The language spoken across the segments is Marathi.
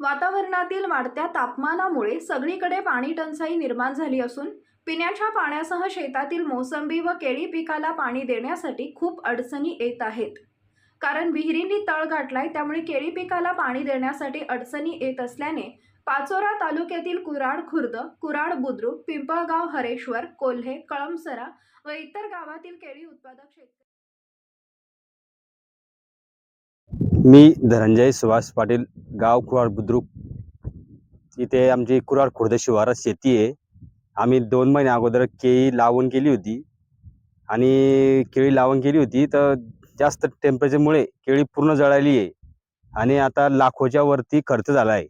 वातावरणातील वाढत्या तापमानामुळे सगळीकडे पाणी टंचाई निर्माण झाली असून पिण्याच्या पाण्यासह शेतातील मोसंबी व केळी पिकाला पाणी देण्यासाठी खूप अडचणी येत आहेत. कारण विहिरींनी तळ गाठलाय त्यामुळे केळी पिकाला पाणी देण्यासाठी अडचणी येत असल्याने पाचोरा तालुक्यातील कुराड खुर्द कुराड बुद्रुक पिंपळगाव हरेश्वर कोल्हे कळमसरा व इतर गावातील केळी उत्पादक शेतकरी मी धनंजय सुभाष पाटील गाव कुराड बुद्रुक. इथे आमची कुराड खुर्द शिवारात शेती आहे. आम्ही दोन महिने अगोदर केळी लावून केली होती. आणि केळी लावण केली होती तर जास्त टेम्परेचरमुळे केळी पूर्ण जळाली आहे. आणि आता लाखोच्या वरती खर्च झाला आहे.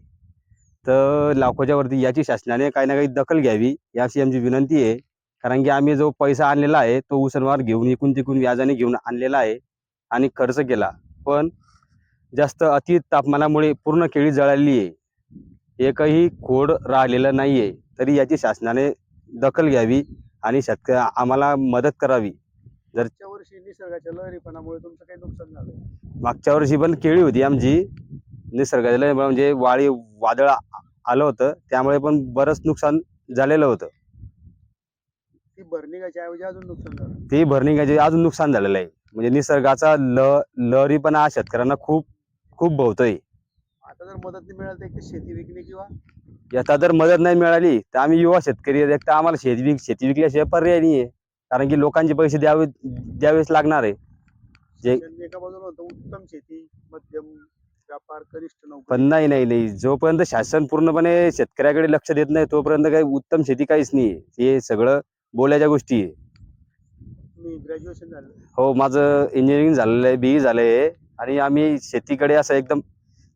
तर लाखोच्या वरती याची शासनाने काही ना काही दखल घ्यावी याची आमची विनंती आहे. कारण की आम्ही जो पैसा आणलेला आहे तो उसनवार घेऊन इकून तिकून व्याजाने घेऊन आणलेला आहे. आणि खर्च केला. पण जास्त अति तापमानामुळे पूर्ण केळी जळाली आहे. एकही खोड राहिलेलं नाही आहे तरी याची शासनाने दखल घ्यावी आणि शेतक आम्हाला मदत करावी. मागच्या वर्षी निसर्गाच्या लहरीपणामुळे तुमचं काही नुकसान झालं? मागच्या वर्षी पण केळी होती आमची. निसर्गाला म्हणजे वाळी वादळ आ- आलं होतं. त्यामुळे पण बरंच नुकसान झालेलं होतं. ती भरणीगाच्या ऐवजी अजून नुकसान झालं? ते अजून नुकसान झालेलं आहे. म्हणजे निसर्गाचा ल लहरीपणा हा शेतकऱ्यांना खूप खूप भोवतोय आता जर मदत नाही मिळाली तर शेती विकणे किंवा? आता जर मदत नाही मिळाली तर आम्ही युवा शेतकरी आहेत. एक तर आम्हाला शेती विक शेती विकल्याशिवाय पर्याय नाही आहे कारण की लोकांचे पैसे द्यावे द्यावेच लागणार आहे. जे- एका बाजूला होतं उत्तम शेती मध्यम व्यापार कनिष्ठ नोकरी. पण नाही नाही नाही. जोपर्यंत शासन पूर्णपणे शेतकऱ्याकडे लक्ष देत नाही तोपर्यंत काही उत्तम शेती काहीच नाही आहे हे सगळं बोलायच्या गोष्टी आहे. मी ग्रॅज्युएशन झालं. हो माझं इंजिनिअरिंग झालेलं आहे बी झालं आहे आणि आम्ही शेतीकडे असं एकदम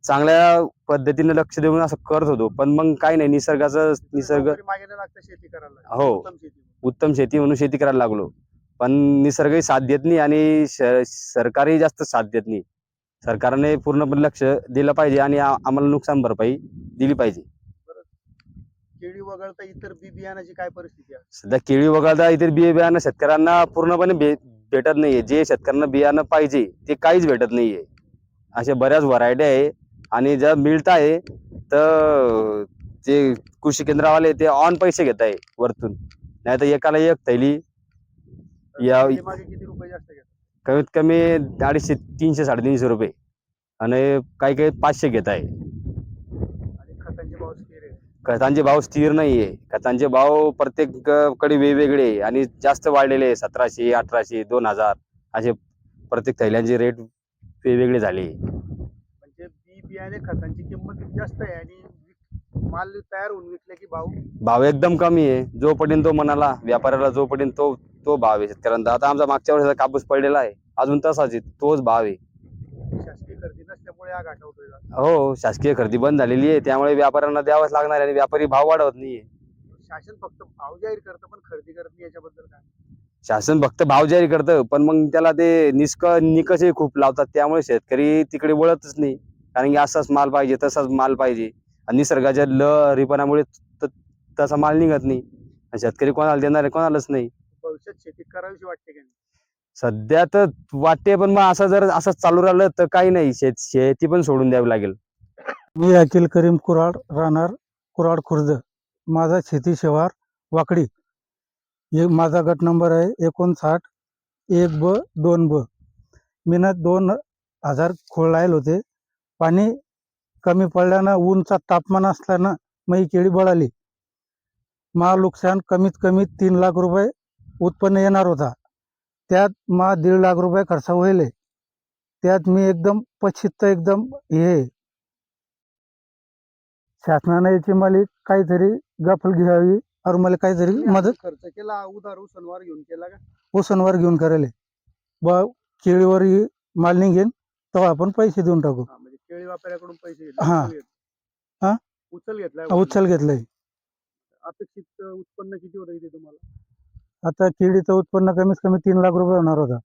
चांगल्या पद्धतीने लक्ष देऊन असं करत होतो. पण मग काही नाही निसर्गाचं निसर्ग शेती करायला. हो. उत्तम शेती म्हणून. शेती करायला लागलो. पण निसर्गही साथ देत नाही आणि सरकारही जास्त साथ देत नाही. सरकारने पूर्णपणे लक्ष दिलं पाहिजे आणि आम्हाला नुकसान भरपाई दिली पाहिजे. केळी वगळता इतर बी बियाणाची काय परिस्थिती आहे? सध्या केळी वगळता इतर बिये बियाणं शेतकऱ्यांना पूर्णपणे भेटत नाहीये. जे शेतकऱ्यांना बियाणं पाहिजे ते काहीच भेटत नाहीये. अशा बऱ्याच व्हरायटी आहे. आणि जर मिळत आहे तर ते कृषी केंद्रावाले ते ऑन पैसे घेत आहे वरतून. नाही तर एकाला एक थैली. या कमीत कमी अडीचशे तीनशे साडेतीनशे रुपये. आणि काही काही पाचशे घेत आहे. खतांचे भाव स्थिर नाहीये. खतांचे भाव प्रत्येककडे वेगवेगळे आहे आणि जास्त वाढलेले आहे. सतराशे अठराशे दोन हजार असे प्रत्येक थैल्यांचे रेट वेगवेगळे झाले. म्हणजे बी बियाणे खतांची किंमत जास्त आहे आणि माल तयार होऊन विकले की भाव? भाव एकदम कमी आहे. जोपर्यंत तो म्हणाला व्यापाऱ्याला जोपर्यंत तो तो भाव आहे शेतकऱ्यांचा. आता आमचा मागच्या वर्षाचा कापूस पडलेला आहे. अजून तसाच आहे. तोच भाव आहे. हा का? हो शासकीय खरेदी बंद झालेली आहे. त्यामुळे व्यापाऱ्यांना द्यावंच लागणार आहे आणि व्यापारी भाव वाढवत नाहीये. शासन फक्त भाव जाहीर करतं पण खरेदी करत नाही याच्याबद्दल काय? शासन फक्त भाव जारी करतं पण मग त्याला ते निष्क निकषही खूप लावतात. त्यामुळे शेतकरी तिकडे वळतच नाही. कारण की असाच माल पाहिजे तसाच माल पाहिजे. आणि निसर्गाच्या लहरीपणामुळे त- तसा माल निघत नाही. आणि शेतकरी कोणाला देणार आहे कोणालाच नाही. भविष्यात शेती करावीशी वाटते का नाही? सध्या तर वाटते पण मग असं जर असं चालू राहिलं तर काही नाही. शेत शेती पण सोडून द्यावी लागेल. मी अखिल करीम कुराड राहणार कुराड खुर्द. माझा शेती शेवार वाकडी. हे माझा गट नंबर आहे एकोणसाठ एक ब दोन ब. मी ना दोन हजार खोळ लायल होते. पाणी कमी पडल्यानं ऊनचा तापमान असल्यानं मी केळी बळाली. मा नुकसान कमीत कमी तीन लाख रुपये उत्पन्न येणार होता. त्यात मा दीड लाख रुपये खर्च होईल. त्यात मी एकदम पछित एकदम हे. शासनाने याची मला काहीतरी गफल घ्यावी और मला काहीतरी मदत खर्च केला उधार सणवार घेऊन केला का? उसनवर घेऊन करेल. ब केळीवर ही माल निघेन तेव्हा आपण पैसे देऊन टाकू. म्हणजे केळी व्यापाऱ्याकडून पैसे हा. हा? उचल घेतलाय उचल. घेतलंय. अपेक्षित उत्पन्न किती होतं इथे तुम्हाला? आता केळीचं उत्पन्न कमीत कमी तीन लाख रुपये होणार होता.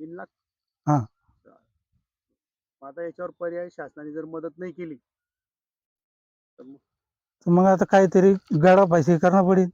तीन लाख? हा. मग आता याच्यावर पर्याय शासनाने जर मदत नाही केली तर मग? तर मग आता काहीतरी गाडा पैसे करणं पडेल.